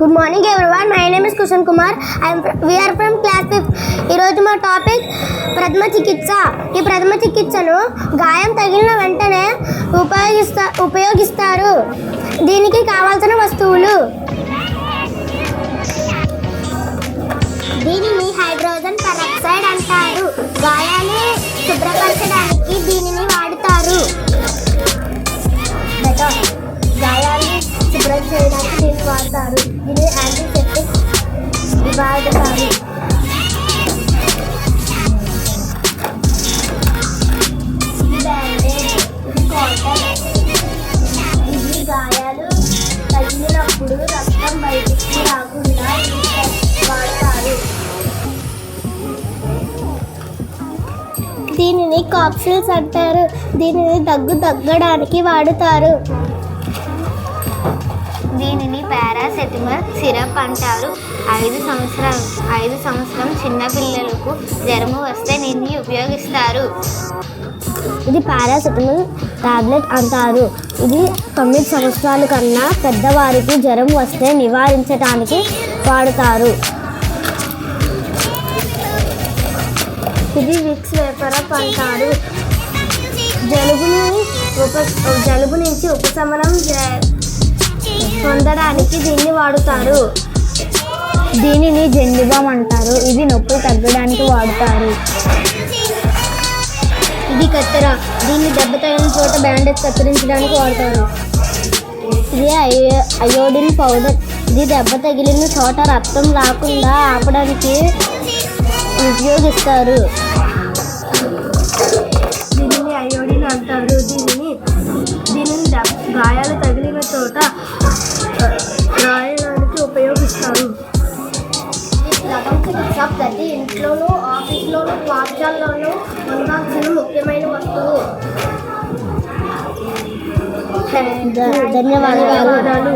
Good morning everyone my name is Kushan Kumar I am we are from class fifth ఈరోజు మా topic ప్రథమ చికిత్స. ఈ ప్రథమ చికిత్సను గాయం తగిలిన వెంటనే ఉపయోగిస్తా ఉపయోగిస్తారు. దీనికి కావాల్సిన వస్తువులు. దీనిని హైడ్రోజన్ పెరాక్సైడ్ అంటారు. గాయాన్ని శుభ్రపరచడానికి దీనిని వాడుతారు. గాయాన్ని శుభ్రం చేయడానికి వాడతారు. ఇది యాంటీసెప్టిక్ వాడతారు. ఇది గాయాలు తగిలినప్పుడు రక్తం బయటికి రాకుండా వాడతారు. దీనిని కాప్సిల్స్ అంటారు. దీనిని దగ్గు తగ్గడానికి వాడుతారు. దీనిని పారాసెటమల్ సిరప్ అంటారు. ఐదు సంవత్సరం ఐదు సంవత్సరం చిన్నపిల్లలకు జ్వరము వస్తే దీన్ని ఉపయోగిస్తారు. ఇది పారాసెటమల్ టాబ్లెట్ అంటారు. ఇది తొమ్మిది సంవత్సరాల కన్నా పెద్దవారికి జ్వరం వస్తే నివారించడానికి వాడుతారు. ఇది విక్స్ వేపరప్ అంటారు. జలుబుని ఉప జలుబు నుంచి ఉపశమనం చే- పొందడానికి దీన్ని వాడుతారు. దీనిని జెండుబామ్ అంటారు ఇది నొప్పి తగ్గడానికి వాడుతారు. ఇది కత్తెర. దీన్ని దెబ్బ తగిన చోట బ్యాండేజ్ కత్తిరించడానికి వాడతారు. ఇది అయో అయోడిన్ పౌడర్. ఇది దెబ్బ తగిలిన చోట రక్తం రాకుండా ఆపడానికి ఉపయోగిస్తారు. ఇంట్లోనూ ఆఫీస్లోనూ పాఠశాలలోనూ ఉండాల్సిన ముఖ్యమైన వస్తువు. ధన్యవాదాలు.